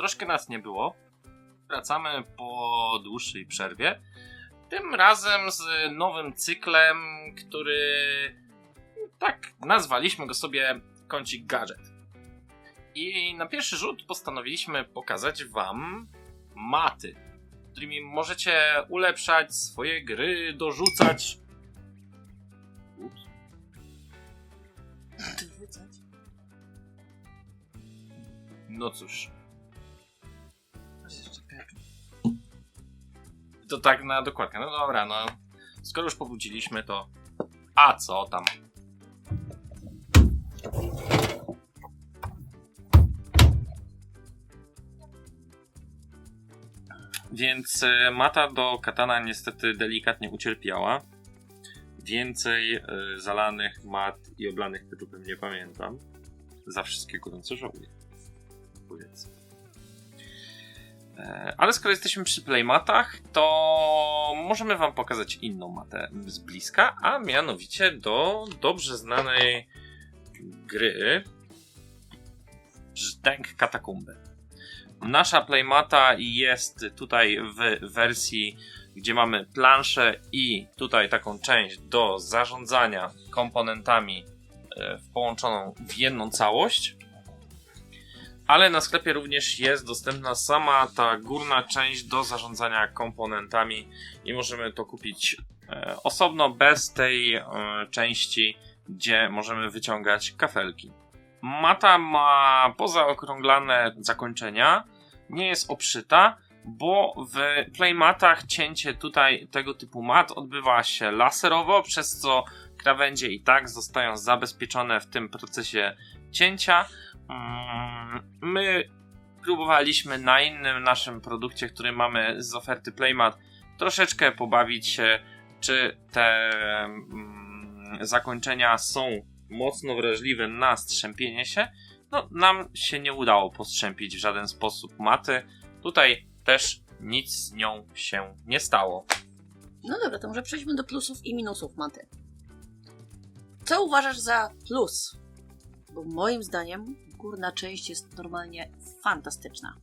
troszkę nas nie było. Wracamy po dłuższej przerwie. Tym razem z nowym cyklem, który tak nazwaliśmy go sobie kącik gadżet. I na pierwszy rzut postanowiliśmy pokazać Wam maty, którymi możecie ulepszać swoje gry, dorzucać. Ups. No cóż, to tak na dokładkę. No dobra, no. Skoro już powróciliśmy, to. A co tam? Więc e, mata do katana niestety delikatnie ucierpiała. Więcej e, zalanych mat i oblanych ketchupem nie pamiętam. Za wszystkiego gorąco żałuję. Powiedzmy. E, Ale skoro jesteśmy przy playmatach, to możemy wam pokazać inną matę z bliska, a mianowicie do dobrze znanej gry Brzdęk Katakumby. Nasza playmata jest tutaj w wersji, gdzie mamy planszę i tutaj taką część do zarządzania komponentami e, połączoną w jedną całość ale na sklepie również jest dostępna sama ta górna część do zarządzania komponentami i możemy to kupić e, osobno bez tej e, części, gdzie możemy wyciągać kafelki. Mata ma pozaokrąglane zakończenia, nie jest obszyta, bo w playmatach cięcie tutaj tego typu mat odbywa się laserowo, przez co krawędzie i tak zostają zabezpieczone w tym procesie cięcia. Mm, My próbowaliśmy na innym naszym produkcie, który mamy z oferty Playmat, troszeczkę pobawić się, czy te mm, zakończenia są mocno wrażliwe na strzępienie się. No, nam się nie udało postrzępić w żaden sposób maty. Tutaj też nic z nią się nie stało. No dobra, to może przejdźmy do plusów i minusów maty. Co uważasz za plus? Bo moim zdaniem górna część jest normalnie fantastyczna.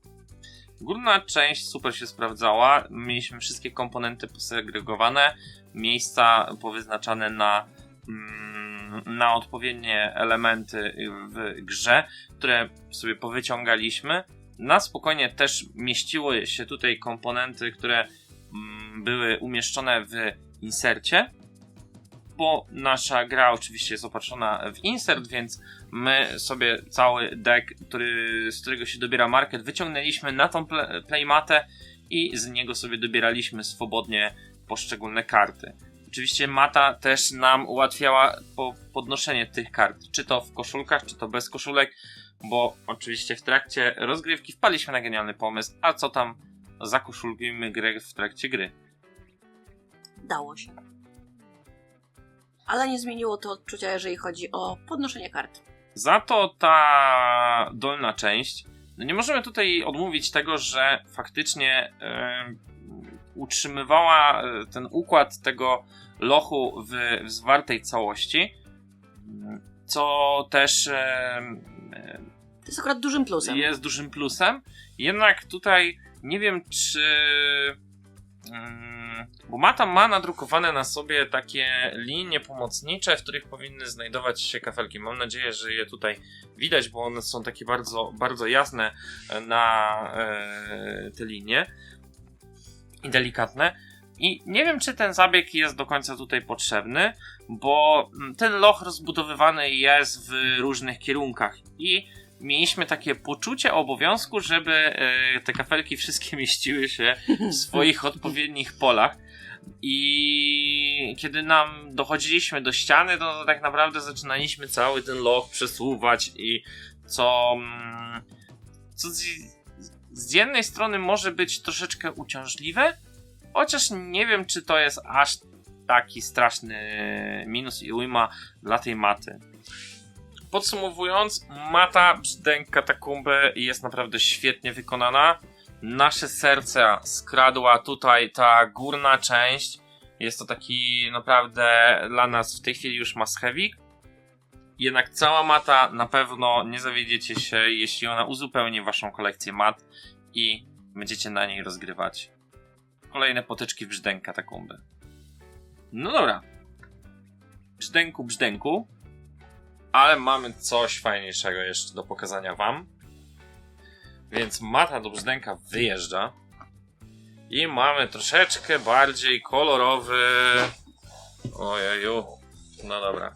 Górna część super się sprawdzała. Mieliśmy wszystkie komponenty posegregowane, miejsca powyznaczane na, mm, na odpowiednie elementy w grze, które sobie powyciągaliśmy. Na spokojnie też mieściły się tutaj komponenty, które mm, były umieszczone w insercie, bo nasza gra oczywiście jest opatrzona w insert, więc my sobie cały deck, który, z którego się dobiera market, wyciągnęliśmy na tą playmatę i z niego sobie dobieraliśmy swobodnie poszczególne karty. Oczywiście mata też nam ułatwiała po podnoszenie tych kart, czy to w koszulkach, czy to bez koszulek, bo oczywiście w trakcie rozgrywki wpadliśmy na genialny pomysł, a co tam zakoszulkujmy grę w trakcie gry. Dało się. Ale nie zmieniło to odczucia, jeżeli chodzi o podnoszenie kart. Za to ta dolna część, no nie możemy tutaj odmówić tego, że faktycznie e, utrzymywała e, ten układ tego lochu w, w zwartej całości, co też e, To jest akurat dużym plusem. jest dużym plusem. Jednak tutaj nie wiem, czy. mm, Bo Mata ma nadrukowane na sobie takie linie pomocnicze, w których powinny znajdować się kafelki. Mam nadzieję, że je tutaj widać, bo one są takie bardzo, bardzo jasne na e, te linie i delikatne. I nie wiem, czy ten zabieg jest do końca tutaj potrzebny, bo mm, ten loch rozbudowywany jest w różnych kierunkach i mieliśmy takie poczucie obowiązku, żeby e, te kafelki wszystkie mieściły się w swoich odpowiednich polach. I kiedy nam dochodziliśmy do ściany, to tak naprawdę zaczynaliśmy cały ten loch przesuwać i co, mm, co z, z jednej strony może być troszeczkę uciążliwe, chociaż nie wiem, czy to jest aż taki straszny minus i ujma dla tej maty. Podsumowując, mata brzdęk katakumby jest naprawdę świetnie wykonana. Nasze serca skradła tutaj ta górna część. Jest to taki naprawdę dla nas w tej chwili już must have. jednak cała mata na pewno nie zawiedziecie się, jeśli ona uzupełni waszą kolekcję mat i będziecie na niej rozgrywać kolejne potyczki w brzdęka takumby. No dobra. Brzdęku, brzdęku. Ale mamy coś fajniejszego jeszcze do pokazania wam. Więc mata do brzdęka wyjeżdża. I mamy troszeczkę bardziej kolorowy. Ojeju. No dobra.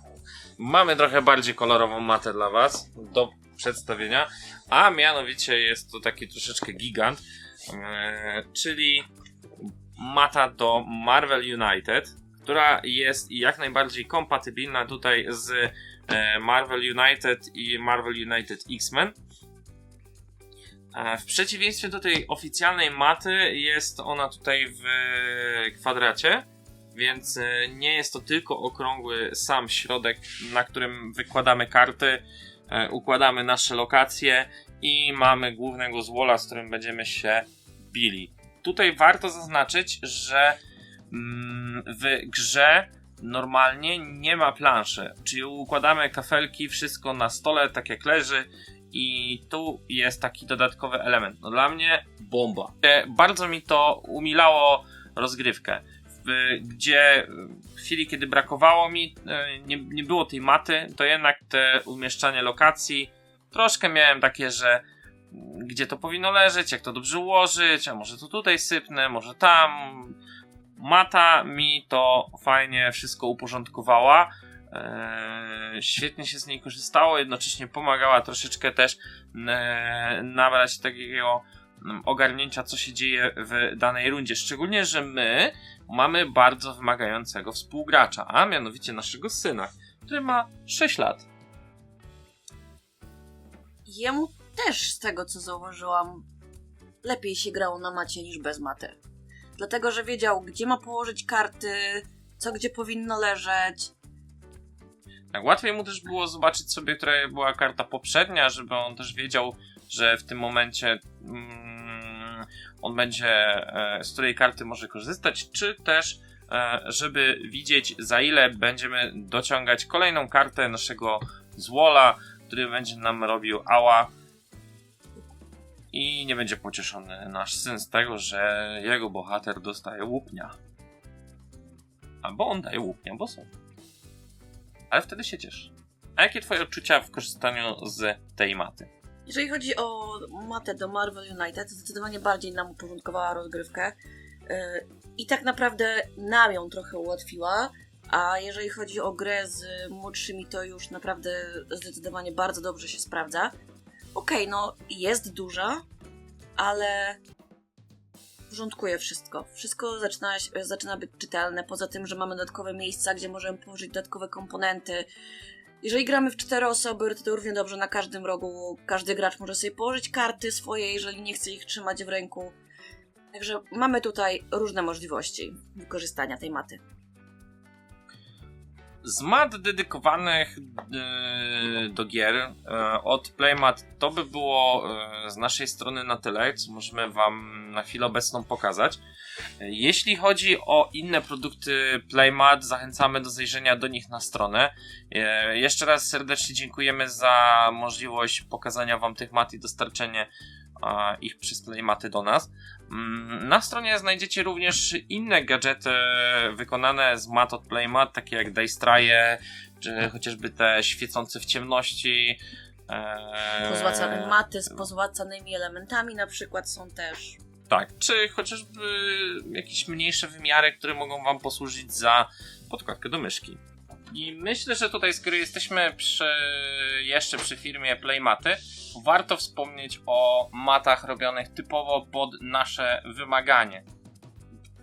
Mamy trochę bardziej kolorową matę dla Was do przedstawienia. A mianowicie jest to taki troszeczkę gigant. Eee, czyli mata do Marvel United, która jest jak najbardziej kompatybilna tutaj z e, Marvel United i Marvel United X-Men. E, w przeciwieństwie do tej oficjalnej maty jest ona tutaj w kwadracie, więc e, nie jest to tylko okrągły sam środek, na którym wykładamy karty, układamy nasze lokacje i mamy głównego złola, z którym będziemy się bili tutaj warto zaznaczyć, że mm, w grze normalnie nie ma planszy. Czyli układamy kafelki, wszystko na stole, tak jak leży. I tu jest taki dodatkowy element. No dla mnie bomba. E, bardzo mi to umilało rozgrywkę. Gdzie w chwili, kiedy brakowało mi, e, nie, nie było tej maty, to jednak te umieszczanie lokacji troszkę miałem takie, że gdzie to powinno leżeć, jak to dobrze ułożyć, a może to tutaj sypnę, może tam. Mata mi to fajnie wszystko uporządkowała. Eee, świetnie się z niej korzystało, jednocześnie pomagała troszeczkę też e, nabrać takiego mm, ogarnięcia, co się dzieje w danej rundzie. Szczególnie, że my mamy bardzo wymagającego współgracza, a mianowicie naszego syna, który ma 6 lat. Jemu też z tego co zauważyłam, lepiej się grało na macie niż bez maty. Dlatego, że wiedział, gdzie ma położyć karty, co gdzie powinno leżeć. Tak, łatwiej mu też było zobaczyć sobie, która była karta poprzednia, żeby on też wiedział, że w tym momencie mm, on będzie, e, z której karty może korzystać, czy też e, żeby widzieć za ile będziemy dociągać kolejną kartę naszego złola, który będzie nam robił ała i nie będzie pocieszony nasz syn z tego, że jego bohater dostaje łupnia. Albo on daje łupnia są. Ale wtedy się cieszy. A jakie twoje odczucia w korzystaniu z tej maty? Jeżeli chodzi o matę do Marvel United, zdecydowanie bardziej nam uporządkowała rozgrywkę yy, i tak naprawdę nam ją trochę ułatwiła, a jeżeli chodzi o grę z młodszymi, to już naprawdę zdecydowanie bardzo dobrze się sprawdza okej, okay, no jest duża, ale porządkuje wszystko. Wszystko zaczyna, zaczyna być czytelne, poza tym, że mamy dodatkowe miejsca, gdzie możemy położyć dodatkowe komponenty. Jeżeli gramy w cztery osoby, to równie dobrze na każdym rogu każdy gracz może sobie położyć karty swoje, jeżeli nie chce ich trzymać w ręku. Także mamy tutaj różne możliwości wykorzystania tej maty z mat dedykowanych yy, do gier yy, od Playmat to by było yy, z naszej strony na tyle, co możemy Wam na chwilę obecną pokazać. Jeśli chodzi o inne produkty Playmat, zachęcamy do zajrzenia do nich na stronę. Jeszcze raz serdecznie dziękujemy za możliwość pokazania Wam tych mat i dostarczenie ich przez Playmaty do nas. Mm, na stronie znajdziecie również inne gadżety wykonane z mat od Playmat, takie jak Daystraje, czy chociażby te świecące w ciemności. Eee... Pozłacane maty z pozłacanymi elementami na przykład są też. Tak, czy chociażby jakieś mniejsze wymiary, które mogą Wam posłużyć za podkładkę do myszki. I myślę, że tutaj, skoro jesteśmy przy, jeszcze przy firmie Playmaty, warto wspomnieć o matach robionych typowo pod nasze wymaganie.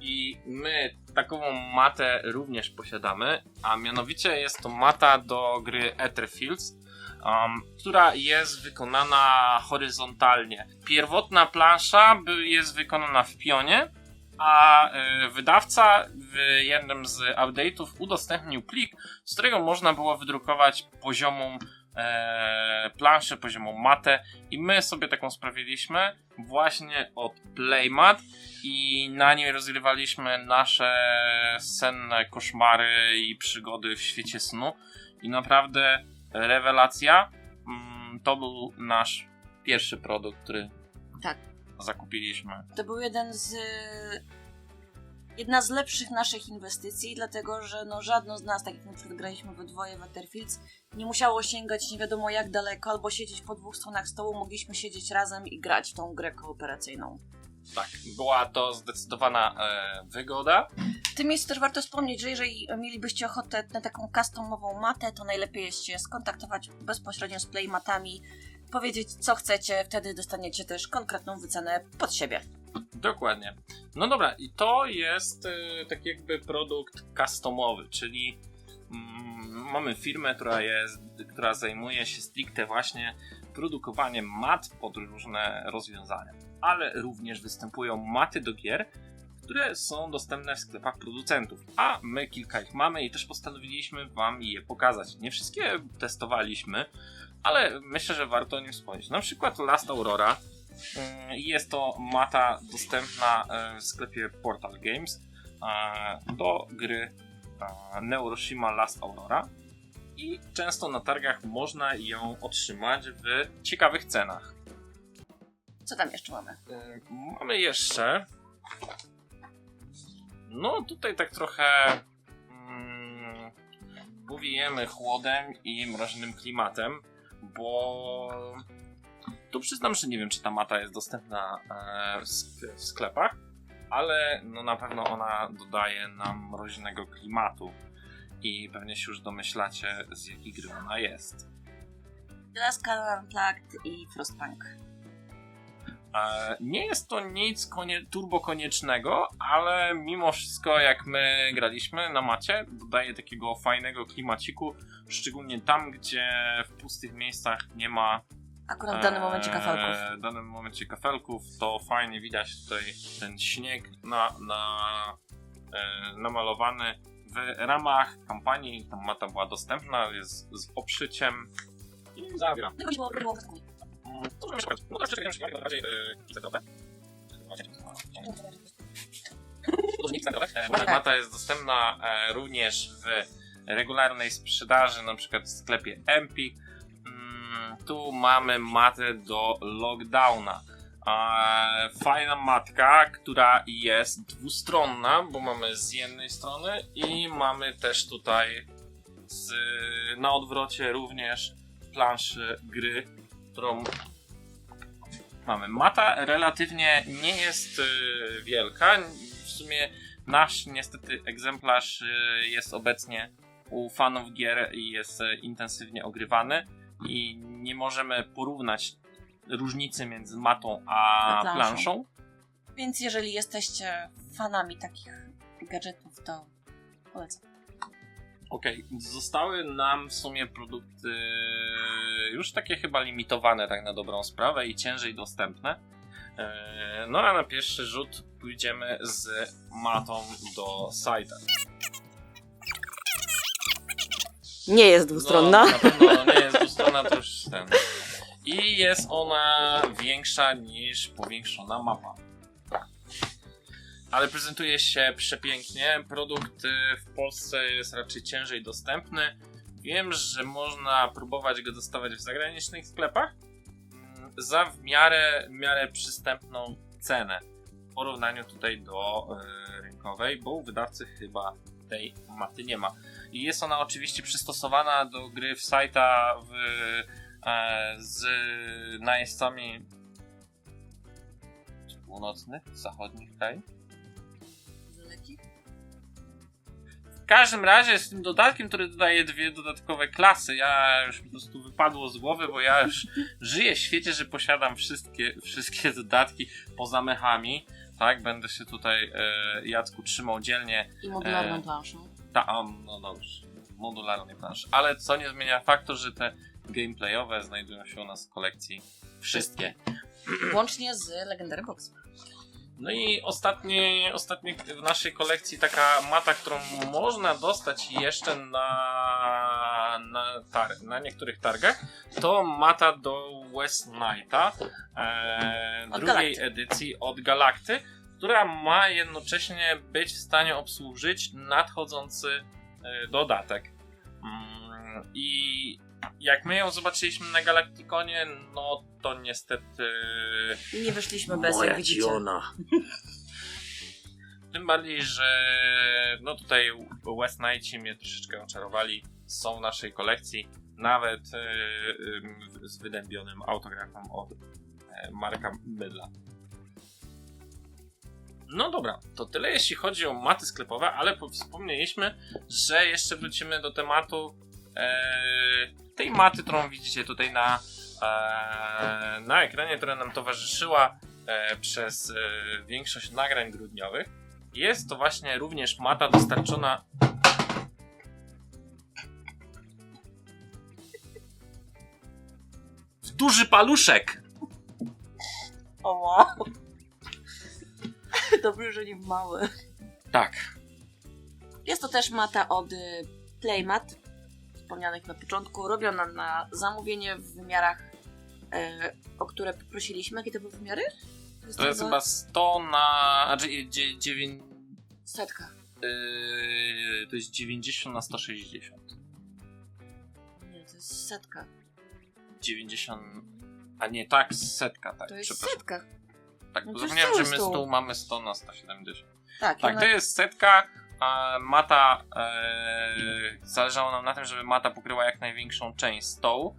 I my takową matę również posiadamy, a mianowicie jest to mata do gry Etherfields, um, która jest wykonana horyzontalnie. Pierwotna plansza jest wykonana w pionie, a y, wydawca w jednym z update'ów udostępnił plik, z którego można było wydrukować poziomą e, planszę, poziomą matę i my sobie taką sprawiliśmy właśnie od Playmat i na niej rozgrywaliśmy nasze senne koszmary i przygody w świecie snu i naprawdę rewelacja. Mm, To był nasz pierwszy produkt, który Tak. zakupiliśmy. To był jeden z. Jedna z lepszych naszych inwestycji, dlatego że no, żadno z nas, tak jak na przykład graliśmy we dwoje w Etherfields, nie musiało sięgać nie wiadomo jak daleko, albo siedzieć po dwóch stronach stołu, mogliśmy siedzieć razem i grać w tą grę kooperacyjną. Tak, była to zdecydowana e, wygoda. Tym miejscu też warto wspomnieć, że jeżeli mielibyście ochotę na taką customową matę, to najlepiej jest się skontaktować bezpośrednio z playmatami, powiedzieć co chcecie, wtedy dostaniecie też konkretną wycenę pod siebie. Dokładnie. No dobra, i to jest e, taki jakby produkt customowy, czyli mm, mamy firmę, która, jest, która zajmuje się stricte właśnie produkowaniem mat pod różne rozwiązania. Ale również występują maty do gier, które są dostępne w sklepach producentów. A my kilka ich mamy i też postanowiliśmy Wam je pokazać. Nie wszystkie testowaliśmy, ale myślę, że warto o nim wspomnieć. Na przykład Last Aurora. Mm, Jest to mata dostępna e, w sklepie Portal Games e, do gry e, Neuroshima Last Aurora i często na targach można ją otrzymać w ciekawych cenach. Co tam jeszcze mamy? Mamy jeszcze. No, tutaj tak trochę. Mm, chłodem i mroźnym klimatem, bo. Tu przyznam, że nie wiem, czy ta mata jest dostępna e, w sk- w sklepach, ale no na pewno ona dodaje nam mroźnego klimatu. I pewnie się już domyślacie, z jakiej gry ona jest. Color Unplugged i Frostpunk. E, Nie jest to nic konie, turbo koniecznego, ale mimo wszystko, jak my graliśmy na macie, dodaje takiego fajnego klimaciku, szczególnie tam, gdzie w pustych miejscach nie ma Akurat w danym momencie e, kafelków. W danym momencie kafelków, to fajnie widać tutaj ten śnieg na, na, e, namalowany w ramach kampanii. Ta mata była dostępna, jest z obszyciem i zawiera. Nie chodziło o było wyskuj. To możemy szukać. No tak, czekaj, czekaj, bardziej yy, Mata jest dostępna e, również w regularnej sprzedaży, na przykład w sklepie Empik. Mm, tu mamy matę do lockdowna. Fajna matka, która jest dwustronna, bo mamy z jednej strony i mamy też tutaj z, na odwrocie również planszy gry, którą mamy. Mata relatywnie nie jest y, wielka. W sumie nasz niestety egzemplarz y, jest obecnie u fanów gier i jest y, intensywnie ogrywany i nie możemy porównać różnicy między matą a planszą. planszą. Więc jeżeli jesteście fanami takich gadżetów, to polecam. Okej, zostały nam w sumie produkty już takie chyba limitowane tak na dobrą sprawę i ciężej dostępne. E, No a na pierwszy rzut pójdziemy z matą do sajta. Nie jest No, na pewno nie jest dwustronna, to już ten. I jest ona większa niż powiększona mapa. Ale prezentuje się przepięknie. Produkt y, w Polsce jest raczej ciężej dostępny. Wiem, że można próbować go dostawać w zagranicznych sklepach mm, za w miarę, w miarę przystępną cenę w porównaniu tutaj do y, rynkowej, bo u wydawcy chyba tej maty nie ma. I jest ona oczywiście przystosowana do gry w sajta w, e, z najeźdźcami północnych, zachodnich krajów. Każdym razie z tym dodatkiem, który dodaje dwie dodatkowe klasy, ja już po prostu wypadło z głowy, bo ja już żyję w świecie, że posiadam wszystkie, wszystkie dodatki poza mechami. Tak, będę się tutaj e, Jacku trzymał dzielnie I modularną E, planszą. ta, a, no dobrze, modularnej planszy. Ale co nie zmienia faktu, że te gameplayowe znajdują się u nas w kolekcji wszystkie. Łącznie z Legendary Box. No i ostatni, ostatni w naszej kolekcji taka mata, którą można dostać jeszcze na, na, tar- na niektórych targach, to mata do West Knighta e, drugiej Galakty. edycji od Galakty, która ma jednocześnie być w stanie obsłużyć nadchodzący e, dodatek. Mm, I jak my ją zobaczyliśmy na Galacticonie, no to niestety Nie wyszliśmy bez, Moja jak widzicie. Ciona. Tym bardziej, że no tutaj West Knighti mnie troszeczkę oczarowali. Są w naszej kolekcji. Nawet e, e, z wydębionym autografem od e, Marka Bydla. No dobra, to tyle jeśli chodzi o maty sklepowe, ale po- wspomnieliśmy, że jeszcze wrócimy do tematu tej maty, którą widzicie tutaj na, e, na ekranie, która nam towarzyszyła e, przez e, większość nagrań grudniowych. Jest to właśnie również mata dostarczona. w duży paluszek! O wow. Dobrze, że nie w mały. Tak. Jest to też mata od y, Playmat, wspomnianych na początku, robiona na zamówienie w wymiarach, e, o które poprosiliśmy. Jakie to były wymiary? To jest chyba 100 na. Znaczy, dzie, dziewię- Setka. yy, to jest 90 na 160. Nie, to jest setka. 90. A nie, tak, setka, tak. To jest setka. Tak, No bo zapomniałem, że my stół. mamy 100 na 170. Tak, Tak, ona- to jest setka. A mata. E, zależało nam na tym, żeby mata pokryła jak największą część stołu.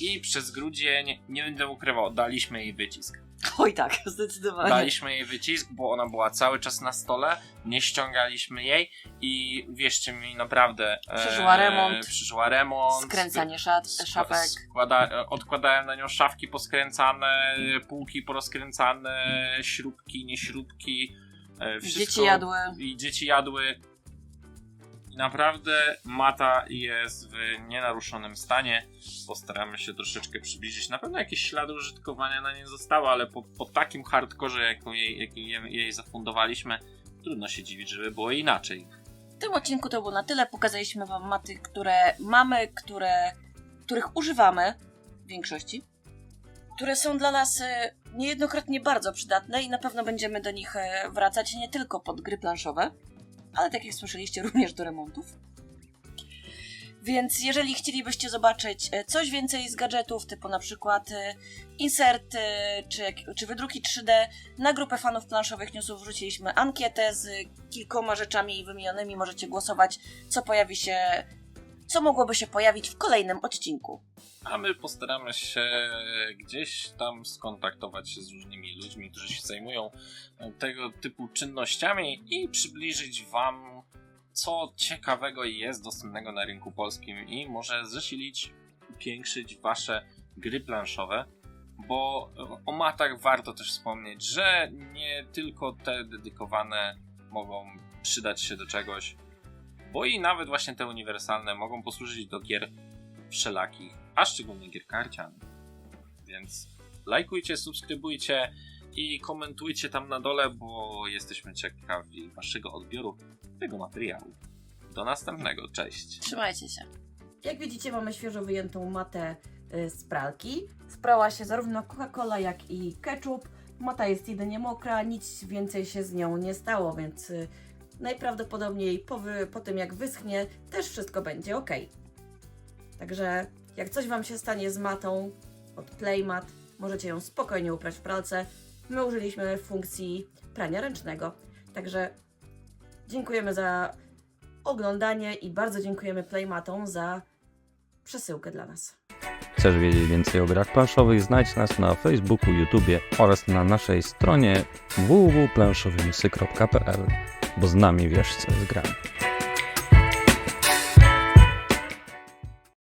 I przez grudzień, nie będę ukrywał, daliśmy jej wycisk. Oj tak, zdecydowanie. Daliśmy jej wycisk, bo ona była cały czas na stole, nie ściągaliśmy jej i uwierzcie mi, naprawdę. e, Przeżyła remont. Przeżyła remont. Skręcanie szat, szafek. Składa, odkładałem na nią szafki poskręcane, półki porozkręcane, śrubki, nie śrubki. e, Wszystko, Dzieci jadły. I dzieci jadły. I naprawdę mata jest w nienaruszonym stanie. Postaramy się troszeczkę przybliżyć. Na pewno jakieś ślady użytkowania na nie zostały, ale po, po takim hardkorze, jaką jej, jaki jej, jej zafundowaliśmy, trudno się dziwić, żeby było inaczej. W tym odcinku to było na tyle. Pokazaliśmy Wam maty, które mamy, które, których używamy w większości, które są dla nas e, niejednokrotnie bardzo przydatne i na pewno będziemy do nich e, wracać nie tylko pod gry planszowe, ale tak jak słyszeliście, również do remontów. Więc jeżeli chcielibyście zobaczyć e, coś więcej z gadżetów, typu na przykład e, inserty czy, czy wydruki 3D, na grupę fanów planszowych newsów wrzuciliśmy ankietę z kilkoma rzeczami wymienionymi. Możecie głosować, co pojawi się, co mogłoby się pojawić w kolejnym odcinku. A my postaramy się gdzieś tam skontaktować się z różnymi ludźmi, którzy się zajmują tego typu czynnościami i przybliżyć Wam, co ciekawego jest dostępnego na rynku polskim i może zasilić, upiększyć Wasze gry planszowe. Bo o matach warto też wspomnieć, że nie tylko te dedykowane mogą przydać się do czegoś, bo i nawet właśnie te uniwersalne mogą posłużyć do gier wszelakich, a szczególnie gier karcianych. Więc lajkujcie, subskrybujcie i komentujcie tam na dole, bo jesteśmy ciekawi waszego odbioru tego materiału. Do następnego, cześć! Trzymajcie się. Jak widzicie, mamy świeżo wyjętą matę y, z pralki. Sprała się zarówno Coca-Cola, jak i ketchup. Mata jest jedynie mokra, nic więcej się z nią nie stało, więc y, najprawdopodobniej po, wy, po tym jak wyschnie, też wszystko będzie ok. Także jak coś Wam się stanie z matą od Playmat, możecie ją spokojnie uprać w pralce. My użyliśmy funkcji prania ręcznego. Także dziękujemy za oglądanie i bardzo dziękujemy Playmatom za przesyłkę dla nas. Chcesz wiedzieć więcej o grach planszowych? Znajdź nas na Facebooku, YouTubie oraz na naszej stronie www.planszowymsy.pl, bo z nami wiesz co jest grami.